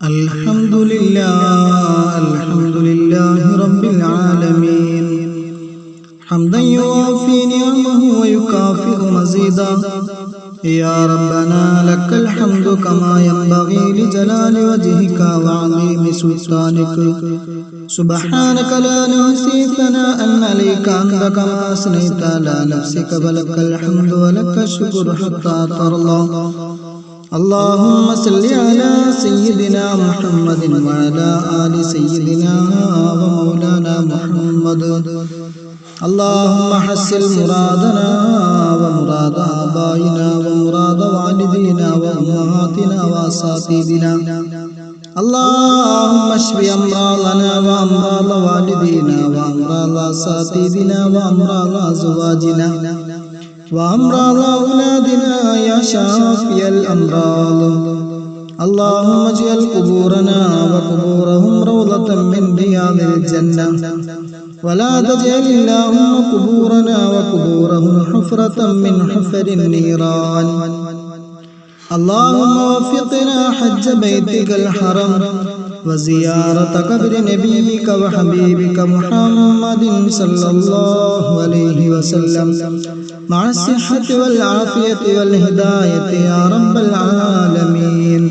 الحمد لله الحمد لله رب العالمين حمدا يوافي نعمه ويكافئ مزيدا يا ربنا لك الحمد كما ينبغي لجلال وجهك وعظيم سلطانك سبحانك لا نحصي ثناء عليك أنت كما أثنيت على نفسك فلك الحمد ولك الشكر حتى ترضى اللهم صل على سيدنا محمد وعلى آل سيدنا ومولانا محمد اللهم حسن مرادنا ومراد آبائنا ومراد والدينا وأمهاتنا وأساتذتنا اللهم اشف أمراضنا وأمراض والدينا وأمراض أساتذتنا وأمراض أزواجنا وأمراض أولادنا يا شافي الأمراض اللهم اجعل قبورنا وقبورهم روضة من رياض الجنة ولا تجعل اللهم قبورنا وقبورهم حفرة من حفر النيران اللهم وفقنا حج بيتك الحرم وزيارة قبر نبيك وحبيبك محمد صلى الله عليه وسلم مع الصحة والعافية والهداية يا رب العالمين.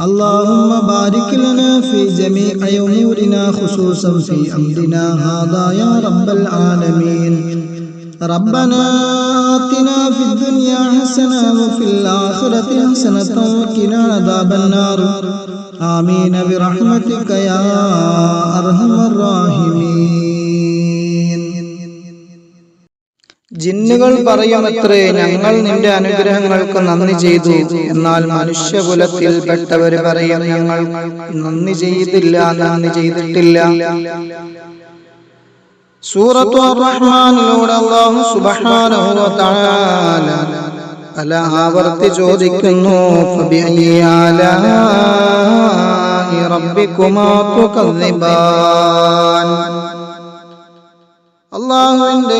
اللهم بارك لنا في جميع أمورنا خصوصا في أمرنا هذا يا رب العالمين. ربنا آتنا في الدنيا حسنة وفي الآخرة حسنة وقنا عذاب النار. آمين برحمتك يا أرحم الراحمين. ജിന്നുകൾ പറയുമത്രേ ഞങ്ങൾ നിന്റെ അനുഗ്രഹങ്ങൾക്ക് നന്ദി ചെയ്തു. എന്നാൽ മനുഷ്യകുലത്തിൽപ്പെട്ടവർ പറയും ഞങ്ങൾ നന്ദി ചെയ്തില്ല നന്ദി ചെയ്തിട്ടില്ല. സൂറത്തു റഹ്മാനിലൂടെ അല്ലാഹു സുബ്ഹാനഹു വ തആല പല ആവർത്തി ചോദിക്കുന്നു ഫബിഅയ്യി ആലാഇ റബ്ബികുമാ തുകദ്ദിബാൻ? അള്ളാഹുവിന്റെ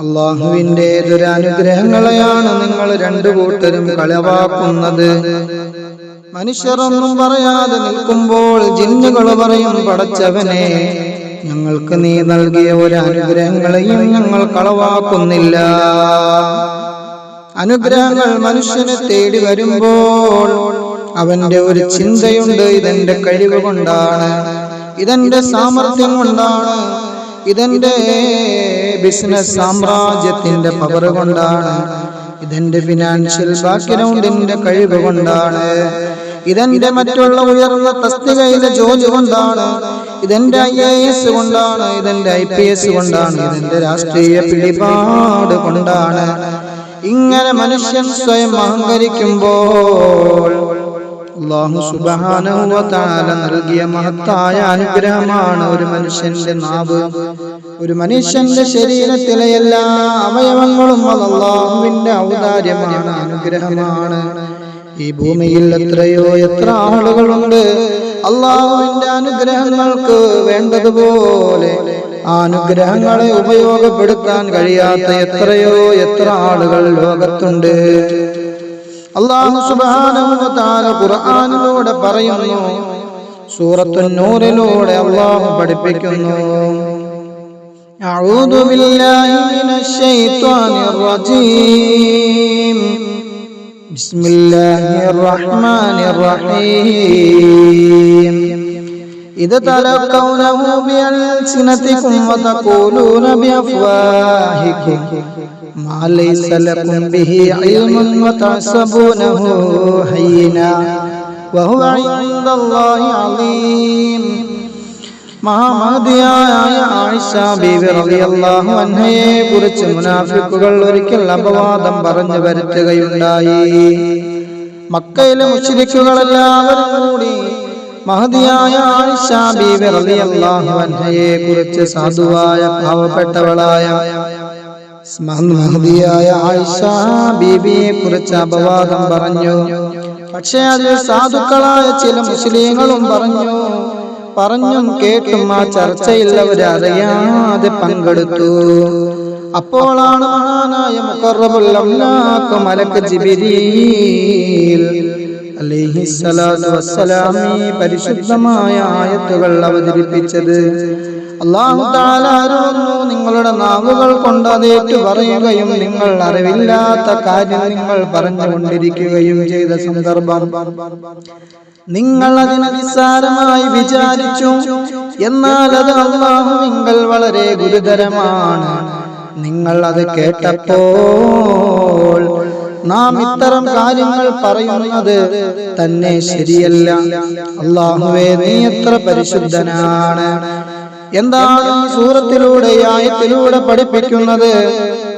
അള്ളാഹുവിന്റെ ദുരാനുഗ്രഹങ്ങളെയാണ് നിങ്ങൾ രണ്ടു കൂട്ടരും കളവാക്കുന്നത്. മനുഷ്യരൊന്നും പറയാതെ നിൽക്കുമ്പോൾ ജിന്നുകൾ പറയും പടച്ചവനെ ഞങ്ങൾക്ക് നീ നൽകിയ ഒരു അനുഗ്രഹങ്ങളെയും ഞങ്ങൾ കളവാക്കുന്നില്ല. അനുഗ്രഹങ്ങൾ മനുഷ്യനെ തേടി വരുമ്പോൾ അവന്റെ ഒരു ചിന്തയുണ്ട്. ഇതെന്റെ കഴിവ് കൊണ്ടാണ്. ഇതെന്റെ സാമർഥ്യം കൊണ്ടാണ്. ഇതെന്റെ ബിസിനസ് സാമ്രാജ്യത്തിന്റെ പവർ കൊണ്ടാണ്. ഇതെന്റെ ഫിനാൻഷ്യൽ ബാക്ക്ഗ്രൗണ്ടിന്റെ കഴിവ് കൊണ്ടാണ്. ഇതെന്റെ മറ്റുള്ള ഉയർന്ന തസ്തികയിലെ ജോലി കൊണ്ടാണ്. ഇതെന്റെ ഐ എ എസ് കൊണ്ടാണ്. ഇതെന്റെ ഐ പി എസ് കൊണ്ടാണ്. ഇതെന്റെ രാഷ്ട്രീയ പിടിപാട് കൊണ്ടാണ്. ഇങ്ങനെ മനുഷ്യൻ സ്വയം അഹങ്കരിക്കുമ്പോൾ അള്ളാഹു തആല നൽകിയ മഹത്തായ അനുഗ്രഹമാണ് ഒരു മനുഷ്യന്റെ നാവ്. ഒരു മനുഷ്യന്റെ ശരീരത്തിലെ എല്ലാ അവയവങ്ങളും അള്ളാഹുവിന്റെ ഔദാര്യമാണ് അനുഗ്രഹമാണ്. ഈ ഭൂമിയിൽ എത്രയോ എത്ര ആളുകളുണ്ട്. അള്ളാഹുവിന്റെ അനുഗ്രഹങ്ങൾക്ക് വേണ്ടതുപോലെ ആ അനുഗ്രഹങ്ങളെ ഉപയോഗപ്പെടുത്താൻ കഴിയാത്ത എത്രയോ എത്ര ആളുകൾ ലോകത്തുണ്ട്. അള്ളാഹു സുബ്ഹാനഹു വ തആല ഖുർആനിലൂടെ പറയുന്നു സൂറത്തു നൂറിലൂടെ അള്ളാഹു പഠിപ്പിക്കുന്നു أعوذ بالله من الشيطان الرجيم بسم الله الرحمن الرحيم إذا تلقونه بألسنتكم وتقولون بأفواهكم ما ليس لكم به علم وتحسبونه هينا وهو عند الله عظيم മഹാമതിയായ ആയിഷ ബീവി റളിയല്ലാഹു അൻഹയെ കുറിച്ച് മുനാഫിക്കുകൾ ഒരിക്കൽ അപവാദം പറഞ്ഞു വരുത്തുകയുണ്ടായി മക്കയിലെ മുശ്രിക്കുകളെല്ലാവരും കൂടി മഹതിയായ അൻഹയെ കുറിച്ച് സാധുവായ പാവപ്പെട്ടവളായ മഹതിയായ ആയിഷ ബീബിയെ കുറിച്ച് അപവാദം പറഞ്ഞു. പക്ഷേ അതിൽ സാധുക്കളായ ചില മുസ്ലിങ്ങളും പറഞ്ഞു പറഞ്ഞും കേട്ടും ആ ചർച്ചയിൽ അവരറിയാതെ പങ്കെടുത്തു. അപ്പോളാണ് മഹാനായ മുഖറബുൽ മലക്ക് ജിബിരീൽ അലൈഹിസ്സലാത്തു വസ്സലാം പരിശുദ്ധമായ ആയത്തുകൾ അവതരിപ്പിച്ചത്. അള്ളാഹു താലാരോന്നു നിങ്ങളുടെ നാവുകൾ കൊണ്ട് അതേറ്റു പറയുകയും നിങ്ങൾ അറിവില്ലാത്ത കാര്യം നിങ്ങൾ പറഞ്ഞുകൊണ്ടിരിക്കുകയും ചെയ്ത സന്ദർഭം. നിങ്ങൾ അതിനെ നിസ്സാരമായി വിചാരിച്ചു. എന്നാൽ അത് അള്ളാഹുവിങ്കൽ വളരെ ഗുരുതരമാണ്. നിങ്ങൾ അത് കേട്ടപ്പോൾ നാം ഇത്തരം കാര്യങ്ങൾ പറയുന്നത് തന്നെ ശരിയല്ല. അള്ളാഹുവേ നീ എത്ര പരിശുദ്ധനാണ്. എന്താണ് സൂറത്തിലൂടെ ആയത്തിലൂടെ പഠിപ്പിക്കുന്നത്?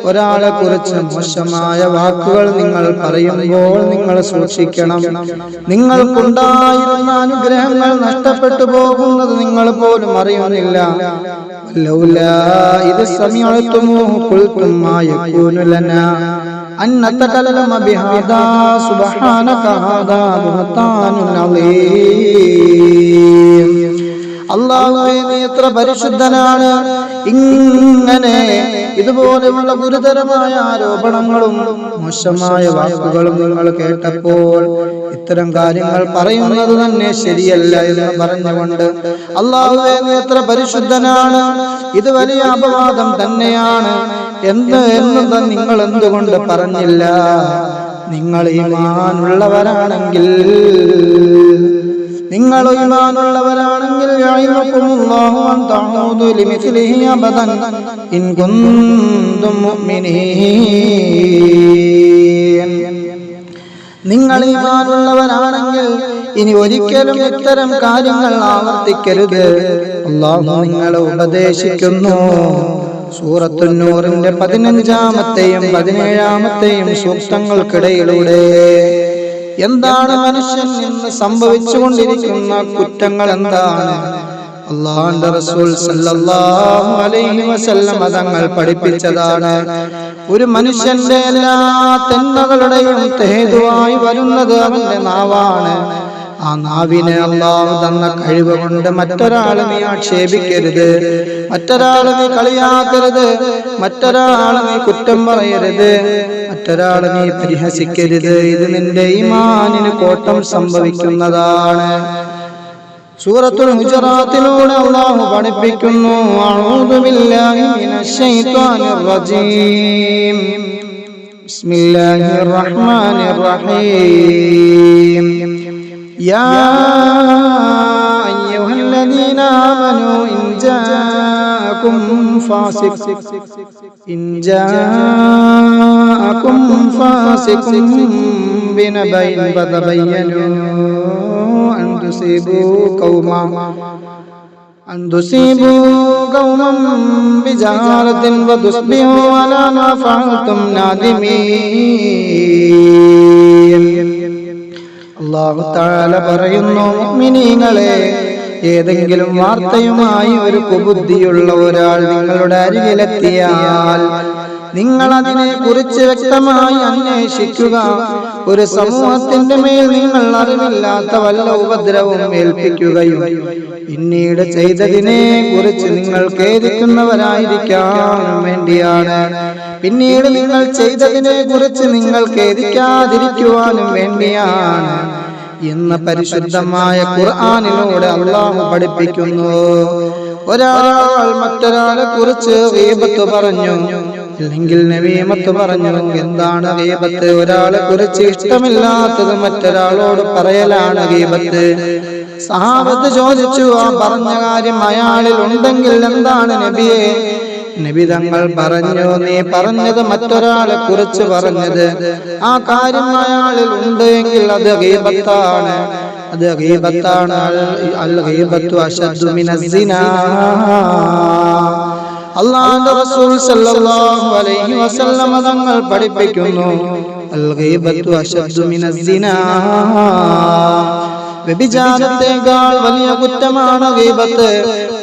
ഒരാളെ കുറിച്ച് മോശമായ വാക്കുകൾ നിങ്ങൾ പറയുമ്പോൾ നിങ്ങൾ സൂക്ഷിക്കണം. നിങ്ങൾക്കുണ്ടായിരുന്ന അനുഗ്രഹങ്ങൾ നഷ്ടപ്പെട്ടു പോകുന്നത് നിങ്ങൾ പോലും അറിയുന്നില്ല. ലൗലാ ഇത് സമയത്തുമോ കുൽക്കുമായ മാ യകൂനു ലനാ. أن نتكلم بهذا سبحانك هذا بهتان عظيم അള്ളാഹുവേ നീ എത്ര പരിശുദ്ധനാണ് ഇങ്ങനെ ഇതുപോലെയുള്ള ഗുരുതരമായ ആരോപണങ്ങളും മോശമായ വാക്കുകളും നിങ്ങൾ കേട്ടപ്പോൾ ഇത്തരം കാര്യങ്ങൾ പറയുന്നത് തന്നെ ശരിയല്ല എന്ന് പറഞ്ഞുകൊണ്ട് അള്ളാഹുവേ നീ എത്ര പരിശുദ്ധനാണ് ഇത് വലിയ അപവാദം തന്നെയാണ് എന്ത് എന്ന് നിങ്ങൾ എന്തുകൊണ്ട് പറഞ്ഞില്ല? നിങ്ങൾ ഈമാനുള്ളവരാണെങ്കിൽ. നിങ്ങൾ ഈമാനുള്ളവരാണെങ്കിൽ നിങ്ങൾ ഈമാനുള്ളവരാണെങ്കിൽ ഇനി ഒരിക്കലും ഇത്തരം കാര്യങ്ങൾ ആവർത്തിക്കരുത്. അള്ളാഹു നിങ്ങളെ ഉപദേശിക്കുന്നു. സൂറത്തുന്നൂറിന്റെ പതിനഞ്ചാമത്തെയും പതിനേഴാമത്തെയും സൂക്തങ്ങൾക്കിടയിലൂടെ എന്താണ് മനുഷ്യൻ ഇന്ന് സംഭവിച്ചുകൊണ്ടിരിക്കുന്ന കുറ്റങ്ങൾ എന്താണ്? അള്ളാഹുന്റെ റസൂൽ സല്ലല്ലാഹു അലൈഹി വസല്ലം തങ്ങൾ പഠിപ്പിച്ചതാണ്. ഒരു മനുഷ്യന്റെ എല്ലാ തിന്മകളുടെയും തേതുവായി വരുന്നത് അവന്റെ നാവാണ്. ആ നാവിനെ അള്ളാഹു തന്ന കഴിവ് കൊണ്ട് മറ്റൊരാളെ നീ ആക്ഷേപിക്കരുത്. മറ്റൊരാളെ നീ കളിയാക്കരുത്. മറ്റൊരാളെ നീ കുറ്റം പറയരുത്. മറ്റൊരാളെ നീ പരിഹസിക്കരുത്. ഇത് നിന്റെ ഈമാനിന് കോട്ടം സംഭവിക്കുന്നതാണ്. സൂറത്തുൽ ഹുജറാത്തിലൂടെ അള്ളാഹു പഠിപ്പിക്കുന്നു. അഊദു ബില്ലാഹി മിനശ് ശൈത്വാനിർ റജീം ബിസ്മില്ലാഹിർ റഹ്മാനിർ റഹീം. يا أيها الذين آمنوا إن جاءكم فاسق إن جاءكم فاسق بنبأ فتبينوا أن تصيبوا قوما أن تصيبوا قوما بجهالة فتصبحوا على ما فعلتم نادمين അള്ളാഹു താല പറയുന്നു മിനിങ്ങളെ ഏതെങ്കിലും വാർത്തയുമായി ഒരു കുബുദ്ധിയുള്ള ഒരാൾ നിങ്ങളുടെ അരികിലെത്തിയാൽ നിങ്ങൾ അതിനെ കുറിച്ച് വ്യക്തമായി അന്വേഷിക്കുക. ഒരു സമൂഹത്തിന്റെ മേൽ നിങ്ങൾ അറിവില്ലാത്ത വല്ല ഉപദ്രവവും ഏൽപ്പിക്കുകയും പിന്നീട് ചെയ്തതിനെ കുറിച്ച് നിങ്ങൾ ഖേദിക്കുന്നവരായിരിക്കാൻ വേണ്ടിയാണ്. പിന്നീട് നിങ്ങൾ ചെയ്തതിനെ കുറിച്ച് നിങ്ങൾ ഖേദിക്കാതിരിക്കുവാനും വേണ്ടിയാണ്. എന്ന പരിശുദ്ധമായ ഖുർആനിലൂടെ അള്ളാഹു പഠിപ്പിക്കുന്നു. ഒരാൾ മറ്റൊരാളെ കുറിച്ച് ഗീബത്ത് പറഞ്ഞു. അല്ലെങ്കിൽ നവീമത്ത് പറഞ്ഞു എന്താണ് ഗീബത്ത്? ഒരാളെ കുറിച്ച് ഇഷ്ടമില്ലാത്തത് മറ്റൊരാളോട് പറയലാണ് ഗീബത്ത്. സഹാബത്ത് ചോദിച്ചു ആ പറഞ്ഞ കാര്യം അയാളിൽ ഉണ്ടെങ്കിൽ എന്താണ് നബിയെ? നബി തങ്ങൾ പറഞ്ഞു നീ പറഞ്ഞത് മറ്റൊരാളെ കുറിച്ച് പറഞ്ഞത്. ആ കാര്യം അയാളിൽ ഉണ്ട് എങ്കിൽ അത് ഗീപത്താണ് അത് ഗീപത്താണ് അൽ- അശദ്ദു റസൂൽ സല്ലല്ലാഹു അലൈഹി വസല്ലം തങ്ങൾ പഠിപ്പിക്കുന്നു അൽ അശദ്ദു വ്യഭിചാരത്തെക്കാൾ വലിയ കുറ്റമാണ് ഗീബത്ത്.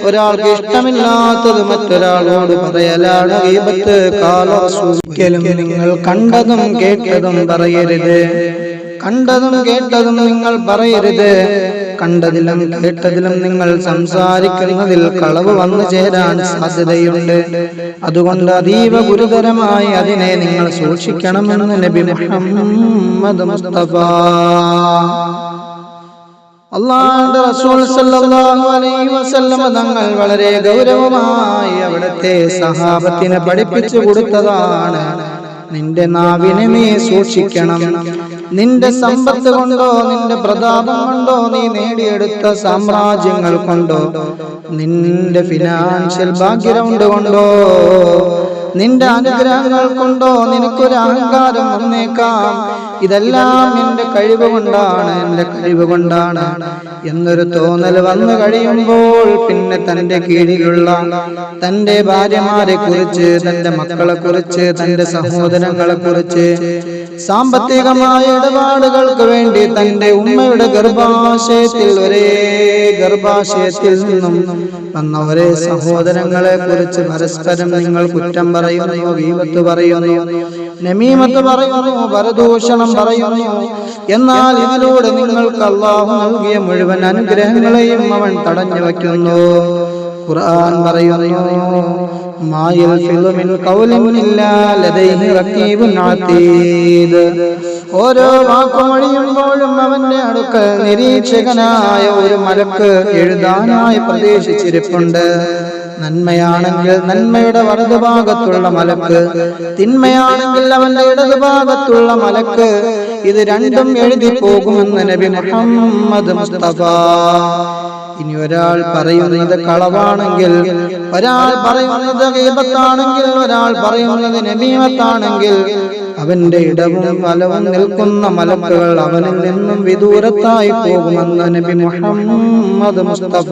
ഒരാൾക്ക് ഇഷ്ടമില്ലാത്തത് മറ്റൊരാളോട് പറയലാണ് ഗീബത്ത് കാലൊരിക്കലും നിങ്ങൾ കണ്ടതും കേട്ടതും പറയരുത്. കണ്ടതും കേട്ടതും നിങ്ങൾ പറയരുത്. കണ്ടതിലും കേട്ടതിലും നിങ്ങൾ സംസാരിക്കുന്നതിൽ കളവ് വന്നു ചേരാൻ സാധ്യതയുണ്ട്. അതുകൊണ്ട് അതീവ ഗുരുതരമായി അതിനെ നിങ്ങൾ സൂക്ഷിക്കണമെന്ന് നബി മുഹമ്മദ് മുസ്തഫ. അള്ളാഹുവിന്റെ റസൂൽ സല്ലല്ലാഹു അലൈഹി വസല്ലം തങ്ങൾ വളരെ ഗൗരവമായി അവിടുത്തെ സഹാബത്തിനെ പഠിപ്പിച്ചു കൊടുത്തതാണ്. നിന്റെ നാവിനെ നീ സൂക്ഷിക്കണം. നിന്റെ സമ്പത്ത് കൊണ്ടോ നിന്റെ പ്രതാപം കൊണ്ടോ നീ നേടിയെടുത്ത സാമ്രാജ്യങ്ങൾ കൊണ്ടോ നിന്റെ ഫിനാൻഷ്യൽ ബാക്ക്ഗ്രൗണ്ട് കൊണ്ടോ നിന്റെ അനുഗ്രഹങ്ങൾ കൊണ്ടോ നിനക്കൊരു അഹങ്കാരം വന്നേക്കാം. ഇതെല്ലാം എന്റെ കഴിവ് കൊണ്ടാണ് എന്റെ കഴിവ് കൊണ്ടാണ് എന്നൊരു തോന്നൽ വന്നു കഴിയുമ്പോൾ പിന്നെ തന്റെ കീഴിലുള്ള തന്റെ ഭാര്യമാരെ കുറിച്ച് തന്റെ മക്കളെ കുറിച്ച് തന്റെ സഹോദരങ്ങളെ കുറിച്ച് സാമ്പത്തികമായ ഇടപാടുകൾക്ക് വേണ്ടി തന്റെ ഉമ്മയുടെ ഗർഭാശയത്തിൽ ഒരേ ഗർഭാശയത്തിൽ നിന്നും വന്ന ഒരേ സഹോദരങ്ങളെ കുറിച്ച് പരസ്പരം നിങ്ങൾ കുറ്റം പറയുന്നു വീപത്ത് പറയുന്നു നമീമത്ത് പറയുന്നു പരദൂഷണം പറയുന്നു. എന്നാൽ ഇതിലൂടെ നിങ്ങൾക്ക് അള്ളാഹു നൽകിയ മുഴുവൻ അനുഗ്രഹങ്ങളെയും അവൻ തടഞ്ഞു വയ്ക്കുന്നു. ഖുർആൻ പറയുന്നു മായൽ ലദൈഹി ഓരോ വാക്കുമൊഴിയുമ്പോഴും അവന്റെ അടുക്കൽ നിരീക്ഷകനായ ഒരു മലക്ക് എഴുതാനായി പ്രതീക്ഷിച്ചിരിപ്പുണ്ട്. നന്മയാണെങ്കിൽ നന്മയുടെ വലതുഭാഗത്തുള്ള മലക്ക് തിന്മയാണെങ്കിൽ അവന്റെ ഇടതുഭാഗത്തുള്ള മലക്ക്. ഇത് രണ്ടും എഴുതി പോകുമെന്ന് നബി മുഹമ്മദ് മുസ്തഫ. ഇനി ഒരാൾ പറയുന്നത് കളവാണെങ്കിൽ ഒരാൾ പറയുന്നത് ഗീപത്താണെങ്കിൽ ഒരാൾ പറയുന്നത് നബീമത്താണെങ്കിൽ അവന്റെ ഇടവും വലവും നിൽക്കുന്ന മലക്കുകൾ അവനിൽ നിന്നും വിദൂരത്തായി പോകുമെന്ന് നബി മുഹമ്മദ് മുസ്തഫ.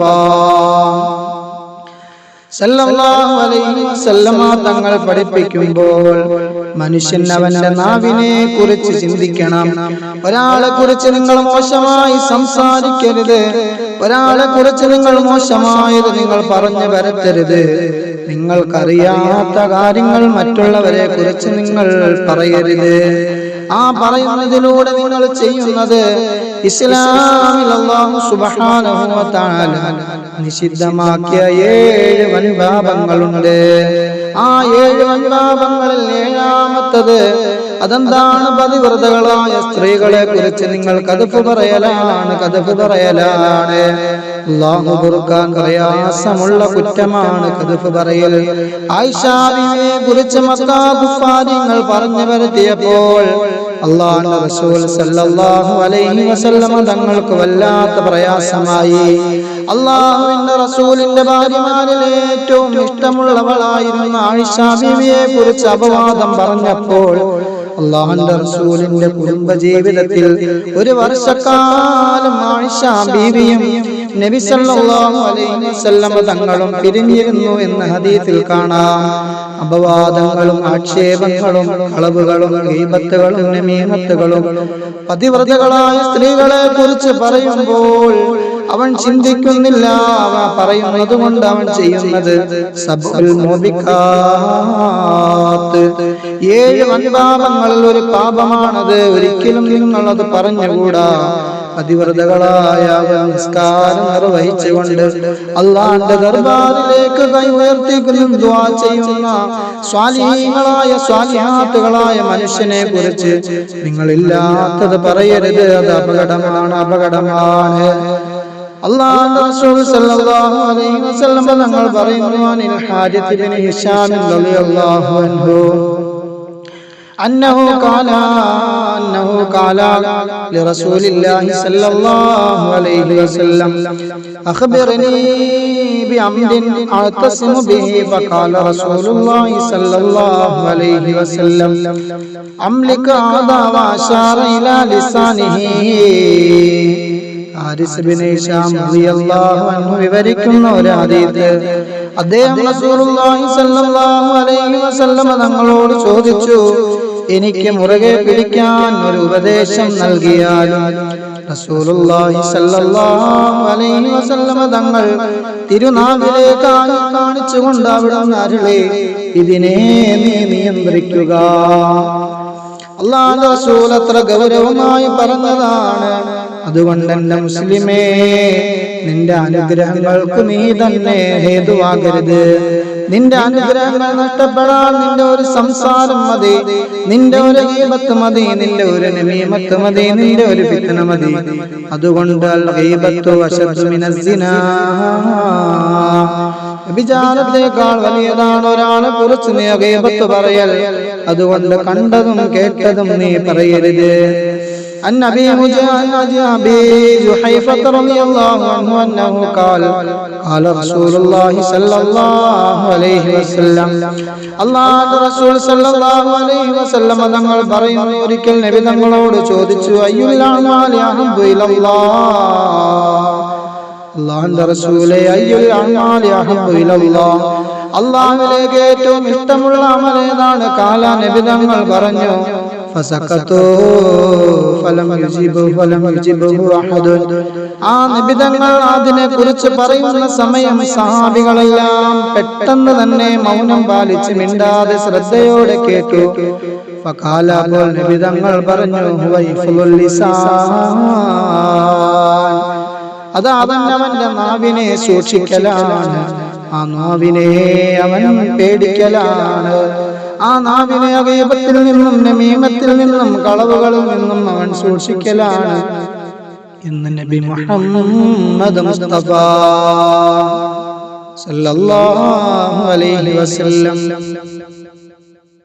തങ്ങൾ പഠിപ്പിക്കുമ്പോൾ മനുഷ്യൻ അവന്റെ നാവിനെ കുറിച്ച് ചിന്തിക്കണം. ഒരാളെ കുറിച്ച് നിങ്ങൾ മോശമായി സംസാരിക്കരുത്. ഒരാളെ കുറിച്ച് നിങ്ങൾ മോശമായത് നിങ്ങൾ പറഞ്ഞു വരത്തരുത്. നിങ്ങൾക്കറിയാത്ത കാര്യങ്ങൾ മറ്റുള്ളവരെ കുറിച്ച് നിങ്ങൾ പറയരുത്. ആ പറയുന്നതിലൂടെ നിങ്ങൾ ചെയ്യുന്നത് ഇസ്ലാമിൽ സുബ്ഹാനഹു വ തആല നിഷിദ്ധമാക്കിയ ഏഴ് വൻപാപങ്ങളുണ്ട്. ആ ഏഴ് വൻപാപങ്ങളിൽ ഏഴാമത്തത് അതെന്താണ്? പതിവ്രതകളായ സ്ത്രീകളെ കുറിച്ച് നിങ്ങൾ കഥപ്പ് പറയലാണ് കഥപ്പ് പറയലാണ്. പ്രയാസമുള്ള കുറ്റമാണ് കുറിച്ച് മക്കാ കുഫാരിങ്ങൾ പറഞ്ഞു വരുത്തിയപ്പോൾ റസൂൽ സല്ലല്ലാഹു അലൈഹി തങ്ങൾക്ക് വല്ലാത്ത പ്രയാസമായി. റസൂലിന്റെ ഭാര്യമാരിൽ ഏറ്റവും ഇഷ്ടമുള്ളവളായിരുന്ന ആയിഷ ബീവിയെ കുറിച്ച് അപവാദം പറഞ്ഞപ്പോൾ അള്ളാഹുന്റെ റസൂലിന്റെ കുടുംബ ജീവിതത്തിൽ ഒരു വർഷക്കാലം ആയിഷ ബീവിയും നബി സല്ലല്ലാഹു അലൈഹി തങ്ങളും പിരിഞ്ഞിരുന്നു എന്ന് ഹദീസിൽ കാണാം. അപവാദങ്ങളും ആക്ഷേപങ്ങളും കളവുകളും ഗീബത്തുകളും നമീമത്തുകളും പതിവ്രതകളായ സ്ത്രീകളെ കുറിച്ച് പറയുമ്പോൾ അവൻ ചിന്തിക്കുന്നില്ല പറയുന്നത് കൊണ്ട് അവൻ ചെയ്യുന്നത്. ഏഴ് വൻപാപങ്ങളിൽ ഒരു പാപമാണത്. ഒരിക്കലും നിങ്ങൾ അത് പറഞ്ഞുകൂടാ. പതിവ്രതകളായ നമസ്കാരം നിർവഹിച്ചുകൊണ്ട് അള്ളാന്റെ ദർബാറിലേക്ക് കൈ ഉയർത്തിക്കുന്നു ചെയ്യുന്ന സ്വാലിഹീങ്ങളായ സ്വാലിഹാത്തുകളായ മനുഷ്യനെ കുറിച്ച് നിങ്ങളില്ലാത്തത് പറയരുത് അത് അപകടമാണ് അപകടമാണ്. തങ്ങൾ പറയുന്നു അനിൽ ഹാരിത്ത് ബിൻ ഹിശാം റളിയല്ലാഹു അൻഹു أنه قال أنه قال لرسول الله صلى الله عليه وسلم أخبرني بأمر أعتصم به فقال رسول الله صلى الله عليه وسلم أملك هذا وأشار إلى لسانه ഹാരിസ് ബിൻ ഹിശാം റളിയല്ലാഹു അൻഹു വിവരിക്കുന്ന ഒരു ഹദീസ് അദ്ദേഹം റസൂലുള്ളാഹി സ്വല്ലല്ലാഹു അലൈഹി വസല്ലമ തങ്ങളോട് ചോദിച്ചു എനിക്ക് മുറുകെ പിടിക്കാൻ ഒരു ഉപദേശം നൽകിയാലും റസൂലുള്ളാഹി സല്ലല്ലാഹു അലൈഹി വസല്ലമ തങ്ങൾ തിരുനാവിലേക്ക് കാണിച്ചുകൊണ്ട് അവിടുന്ന് അരുളേ ഇതിനെ നീ നിയന്ത്രിക്കുക. അള്ളാഹുവിന്റെ റസൂൽ അത്ര ഗൗരവമായി പറഞ്ഞതാണ്. അതുകൊണ്ട് എന്റെ മുസ്ലിമേ നിന്റെ അനുഗ്രഹങ്ങൾക്ക് നീ തന്നെ ഹേതുവാകരുത്. നിന്റെ അനുഗ്രഹങ്ങൾ നഷ്ടപ്പെടാൻ നിന്റെ ഒരു സംസാരം മതി. നിന്റെ ഒരു ഗീബത്ത് മതി. നിന്റെ ഒരു നിയമത്ത് മതി. നിന്റെ ഒരു ഫിത്തന മതി. അതുകൊണ്ട് വിചാരത്തെക്കാൾ വലിയതാണ് ഒരാളെ കുറിച്ച് നീ പറയൽ. അതുകൊണ്ട് കണ്ടതും കേട്ടതും നീ പറയരുത്. عن ابي عن ابي جحيفه رضي الله عنه انه قال قال رسول الله صلى الله عليه وسلم അള്ളാഹുവിന്റെ റസൂൽ സല്ലല്ലാഹു അലൈഹി വസല്ലം തങ്ങൾ പറയുന്നു ഒരിക്കൽ നബി തങ്ങളോട് ചോദിച്ചു അയ്യുൽ അഅമാലി അഹബ്ബു ഇലല്ലാഹ് അള്ളാഹുവിന്റെ റസൂലെ അയ്യുൽ അഅമാലി അഹബ്ബു ഇലല്ലാഹ് അള്ളാഹുവിലേക്ക് ഏറ്റവും ഇഷ്ടമുള്ള അമൽ ഏതാണ് കാല നബി തങ്ങൾ പറഞ്ഞു ആ നിബിതങ്ങൾ അതിനെ കുറിച്ച് പറയുന്ന സമയം സഹാബികളെല്ലാം പെട്ടെന്ന് തന്നെ മൗനം പാലിച്ച് മിണ്ടാതെ ശ്രദ്ധയോടെ കേട്ടു. ഫകാലപ്പോൾ നിബിതങ്ങൾ പറഞ്ഞു അത് അവൻ അവന്റെ നാവിനെ സൂക്ഷിക്കലാണ്. ആ നാവിനെ അവൻ പേടിക്കലാണ്. ആ നാവിനെ അവയവത്തിൽ നിന്നും നമീമത്തിൽ നിന്നും കളവുകളിൽ നിന്നും അവൻ സൂക്ഷിക്കലാണ് എന്ന് നബി മുഹമ്മദ് മുസ്തഫ സല്ലല്ലാഹു അലൈഹി വസല്ലം